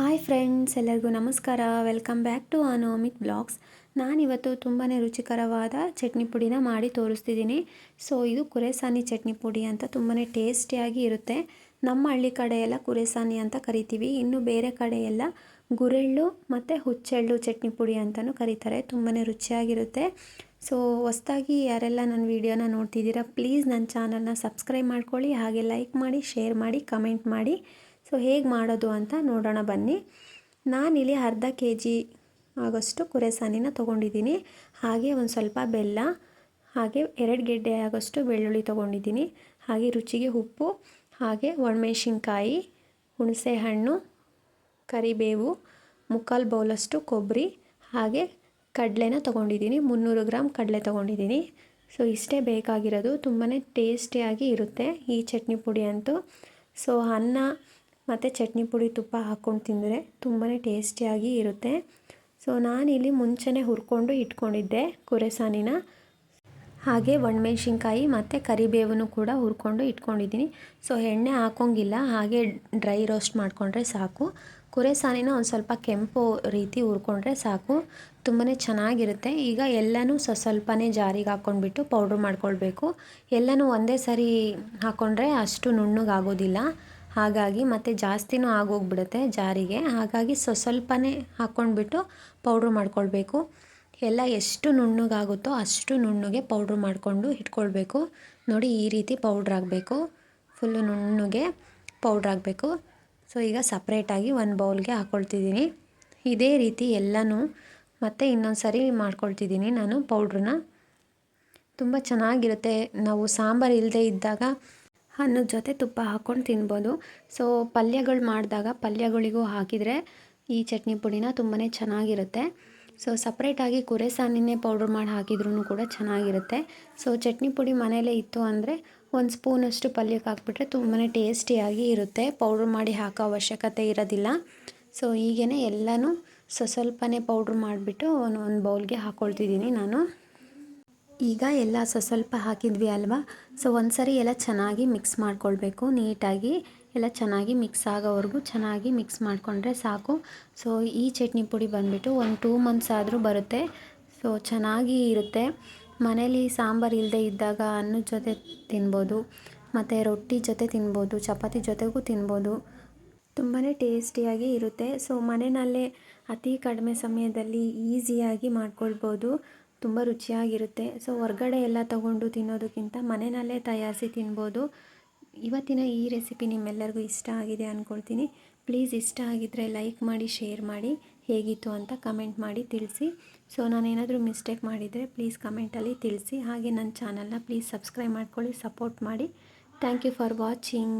Hi friends, ಎಲ್ಲರಿಗೂ ನಮಸ್ಕಾರ. Welcome back to ಅನೋಮಿಕ್ ಬ್ಲಾಗ್ಸ್. ನಾನಿವತ್ತು ತುಂಬಾ ರುಚಿಕರವಾದ ಚಟ್ನಿ ಪುಡಿನ ಮಾಡಿ ತೋರಿಸ್ತಿದ್ದೀನಿ. ಸೊ ಇದು ಕುರೆಸಾನಿ ಚಟ್ನಿ ಪುಡಿ ಅಂತ ತುಂಬಾ ಟೇಸ್ಟಿಯಾಗಿ ಇರುತ್ತೆ. ನಮ್ಮ ಹಳ್ಳಿ ಕಡೆಯೆಲ್ಲ ಕುರೆಸಾನಿ ಅಂತ ಕರಿತೀವಿ. ಇನ್ನು ಬೇರೆ ಕಡೆಯೆಲ್ಲ ಗುರೆಳ್ಳು ಮತ್ತು ಹುಚ್ಚೆಳ್ಳು ಚಟ್ನಿ ಪುಡಿ ಅಂತಲೂ ಕರೀತಾರೆ. ತುಂಬಾ ರುಚಿಯಾಗಿರುತ್ತೆ. ಸೊ ಹೊಸ್ದಾಗಿ ಯಾರೆಲ್ಲ ನನ್ನ ವೀಡಿಯೋನ ನೋಡ್ತಿದ್ದೀರಾ, ಪ್ಲೀಸ್ ನನ್ನ ಚಾನಲ್ನ ಸಬ್ಸ್ಕ್ರೈಬ್ ಮಾಡ್ಕೊಳ್ಳಿ. ಹಾಗೆ ಲೈಕ್ ಮಾಡಿ, ಶೇರ್ ಮಾಡಿ, ಕಮೆಂಟ್ ಮಾಡಿ. ಸೊ ಹೇಗೆ ಮಾಡೋದು ಅಂತ ನೋಡೋಣ ಬನ್ನಿ. ನಾನಿಲ್ಲಿ ಅರ್ಧ ಕೆ ಜಿ ಆಗೋಷ್ಟು ಕುರೆಸಾನಿನ ತೊಗೊಂಡಿದ್ದೀನಿ. ಹಾಗೆ ಒಂದು ಸ್ವಲ್ಪ ಬೆಲ್ಲ, ಹಾಗೆ ಎರಡು ಗೆಡ್ಡೆ ಆಗೋಷ್ಟು ಬೆಳ್ಳುಳ್ಳಿ ತೊಗೊಂಡಿದ್ದೀನಿ. ಹಾಗೆ ರುಚಿಗೆ ಉಪ್ಪು, ಹಾಗೆ ಒಣಮೆಣ್ಸಿನ್ಕಾಯಿ ಹುಣಸೆ ಹಣ್ಣು ಕರಿಬೇವು, ಮುಕ್ಕಾಲು ಬೌಲಷ್ಟು ಕೊಬ್ಬರಿ ಹಾಗೆ ಕಡಲೆನ ತೊಗೊಂಡಿದ್ದೀನಿ. ಮುನ್ನೂರು ಗ್ರಾಮ್ ಕಡಲೆ ತೊಗೊಂಡಿದ್ದೀನಿ. ಸೊ ಇಷ್ಟೇ ಬೇಕಾಗಿರೋದು. ತುಂಬಾ ಟೇಸ್ಟಿಯಾಗಿ ಇರುತ್ತೆ ಈ ಚಟ್ನಿ ಪುಡಿ ಅಂತೂ. ಸೊ ಅನ್ನ ಮತ್ತು ಚಟ್ನಿ ಪುಡಿ ತುಪ್ಪ ಹಾಕ್ಕೊಂಡು ತಿಂದರೆ ತುಂಬಾ ಟೇಸ್ಟಿಯಾಗಿ ಇರುತ್ತೆ. ಸೊ, ನಾನಿಲ್ಲಿ ಮುಂಚೆನೇ ಹುರ್ಕೊಂಡು ಇಟ್ಕೊಂಡಿದ್ದೆ ಕುರೆಸಾನಿನ ಹಾಗೆ ಒಣಮೆಣ್ಸಿನ್ಕಾಯಿ ಮತ್ತು ಕರಿಬೇವನ್ನು ಕೂಡ ಹುರ್ಕೊಂಡು ಇಟ್ಕೊಂಡಿದ್ದೀನಿ. ಸೊ, ಎಣ್ಣೆ ಹಾಕೋಂಗಿಲ್ಲ ಹಾಗೆ ಡ್ರೈ ರೋಸ್ಟ್ ಮಾಡಿಕೊಂಡ್ರೆ ಸಾಕು. ಕುರೆಸಾನಿನ ಒಂದು ಸ್ವಲ್ಪ ಕೆಂಪು ರೀತಿ ಹುರ್ಕೊಂಡ್ರೆ ಸಾಕು. ತುಂಬಾ ಚೆನ್ನಾಗಿರುತ್ತೆ. ಈಗ ಎಲ್ಲನೂ ಸ ಸ್ವಲ್ಪನೇ ಜಾರಿಗೆ ಹಾಕ್ಕೊಂಡ್ಬಿಟ್ಟು ಪೌಡ್ರ್ ಮಾಡ್ಕೊಳ್ಬೇಕು. ಎಲ್ಲನೂ ಒಂದೇ ಸರಿ ಹಾಕ್ಕೊಂಡ್ರೆ ಅಷ್ಟು ನುಣ್ಣಗಾಗೋದಿಲ್ಲ. ಹಾಗಾಗಿ ಮತ್ತು ಜಾಸ್ತಿನೂ ಆಗೋಗ್ಬಿಡುತ್ತೆ ಜಾರಿಗೆ. ಹಾಗಾಗಿ ಸ್ವ ಸ್ವಲ್ಪನೇ ಹಾಕ್ಕೊಂಡ್ಬಿಟ್ಟು ಪೌಡ್ರ್ ಮಾಡ್ಕೊಳ್ಬೇಕು. ಎಲ್ಲ ಎಷ್ಟು ನುಣ್ಣಗಾಗುತ್ತೋ ಅಷ್ಟು ನುಣ್ಣಗೆ ಪೌಡ್ರ್ ಮಾಡಿಕೊಂಡು ಇಟ್ಕೊಳ್ಬೇಕು. ನೋಡಿ ಈ ರೀತಿ ಪೌಡ್ರ್ ಆಗಬೇಕು ಫುಲ್ಲು ನುಣ್ಣಗೆ ಪೌಡ್ರ್ ಆಗಬೇಕು ಸೊ, ಈಗ ಸಪ್ರೇಟಾಗಿ ಒಂದು ಬೌಲ್ಗೆ ಹಾಕ್ಕೊಳ್ತಿದ್ದೀನಿ ಇದೇ ರೀತಿ ಎಲ್ಲನೂ ಮತ್ತು ಇನ್ನೊಂದು ಸರಿ ಮಾಡ್ಕೊಳ್ತಿದ್ದೀನಿ ನಾನು ಪೌಡ್ರನ್ನ. ತುಂಬ ಚೆನ್ನಾಗಿರುತ್ತೆ. ನಾವು ಸಾಂಬಾರು ಇಲ್ಲದೆ ಇದ್ದಾಗ ಅನ್ನದ ಜೊತೆ ತುಪ್ಪ ಹಾಕ್ಕೊಂಡು ತಿನ್ಬೋದು. ಸೊ ಪಲ್ಯಗಳು ಮಾಡಿದಾಗ ಪಲ್ಯಗಳಿಗೂ ಹಾಕಿದರೆ ಈ ಚಟ್ನಿ ಪುಡಿನ ತುಂಬಾ ಚೆನ್ನಾಗಿರುತ್ತೆ. ಸೊ ಸಪ್ರೇಟಾಗಿ ಕುರೆಸಾನಿನೇ ಪೌಡ್ರ್ ಮಾಡಿ ಹಾಕಿದ್ರೂ ಕೂಡ ಚೆನ್ನಾಗಿರುತ್ತೆ. ಸೊ ಚಟ್ನಿ ಪುಡಿ ಮನೇಲೇ ಇತ್ತು ಅಂದರೆ ಒಂದು ಸ್ಪೂನಷ್ಟು ಪಲ್ಯಕ್ಕೆ ಹಾಕ್ಬಿಟ್ರೆ ತುಂಬಾ ಟೇಸ್ಟಿಯಾಗಿ ಇರುತ್ತೆ. ಪೌಡ್ರ್ ಮಾಡಿ ಹಾಕೋ ಅವಶ್ಯಕತೆ ಇರೋದಿಲ್ಲ. ಸೊ ಹೀಗೇ ಎಲ್ಲನೂ ಸೊ, ಸ್ವಲ್ಪನೇ ಪೌಡ್ರ್ ಮಾಡಿಬಿಟ್ಟು ಒಂದು ಒಂದು ಬೌಲ್ಗೆ ಹಾಕ್ಕೊಳ್ತಿದ್ದೀನಿ ನಾನು. ಈಗ ಎಲ್ಲ ಸ್ವಲ್ಪ ಹಾಕಿದ್ವಿ ಅಲ್ವಾ? ಸೊ ಒಂದು ಸರಿ ಎಲ್ಲ ಚೆನ್ನಾಗಿ ಮಿಕ್ಸ್ ಮಾಡ್ಕೊಳ್ಬೇಕು, ನೀಟಾಗಿ. ಎಲ್ಲ ಚೆನ್ನಾಗಿ ಮಿಕ್ಸ್ ಆಗೋವರೆಗೂ ಚೆನ್ನಾಗಿ ಮಿಕ್ಸ್ ಮಾಡಿಕೊಂಡ್ರೆ ಸಾಕು. ಸೊ ಈ ಚಟ್ನಿ ಪುಡಿ ಬಂದುಬಿಟ್ಟು ಒಂದು ಟೂ ಮಂತ್ಸ್ ಆದರೂ ಬರುತ್ತೆ. ಸೊ ಚೆನ್ನಾಗಿ ಇರುತ್ತೆ. ಮನೇಲಿ ಸಾಂಬಾರು ಇಲ್ಲದೆ ಇದ್ದಾಗ ಅನ್ನದ ಜೊತೆ ತಿನ್ಬೋದು, ಮತ್ತು ರೊಟ್ಟಿ ಜೊತೆ ತಿನ್ಬೋದು, ಚಪಾತಿ ಜೊತೆಗೂ ತಿನ್ಬೋದು. ತುಂಬಾ ಟೇಸ್ಟಿಯಾಗಿ ಇರುತ್ತೆ. ಸೊ ಮನೆಯಲ್ಲೇ ಅತಿ ಕಡಿಮೆ ಸಮಯದಲ್ಲಿ ಈಸಿಯಾಗಿ ಮಾಡ್ಕೊಳ್ಬೋದು. ತುಂಬ ರುಚಿಯಾಗಿರುತ್ತೆ. ಸೊ ಹೊರ್ಗಡೆ ಎಲ್ಲ ತಗೊಂಡು ತಿನ್ನೋದಕ್ಕಿಂತ ಮನೆಯಲ್ಲೇ ತಯಾರಿಸಿ ತಿನ್ಬೋದು. ಇವತ್ತಿನ ಈ ರೆಸಿಪಿ ನಿಮ್ಮೆಲ್ಲರಿಗೂ ಇಷ್ಟ ಆಗಿದೆ ಅಂದ್ಕೊಳ್ತೀನಿ ಪ್ಲೀಸ್ ಇಷ್ಟ ಆಗಿದ್ದರೆ ಲೈಕ್ ಮಾಡಿ ಶೇರ್ ಮಾಡಿ, ಹೇಗಿತ್ತು ಅಂತ ಕಮೆಂಟ್ ಮಾಡಿ ತಿಳಿಸಿ. ಸೊ ನಾನೇನಾದರೂ ಮಿಸ್ಟೇಕ್ ಮಾಡಿದರೆ ಪ್ಲೀಸ್ ಕಮೆಂಟಲ್ಲಿ ತಿಳಿಸಿ. ಹಾಗೆ ನನ್ನ ಚಾನಲ್ನ ಪ್ಲೀಸ್ ಸಬ್ಸ್ಕ್ರೈಬ್ ಮಾಡ್ಕೊಳ್ಳಿ ಸಪೋರ್ಟ್ ಮಾಡಿ. Thank you for watching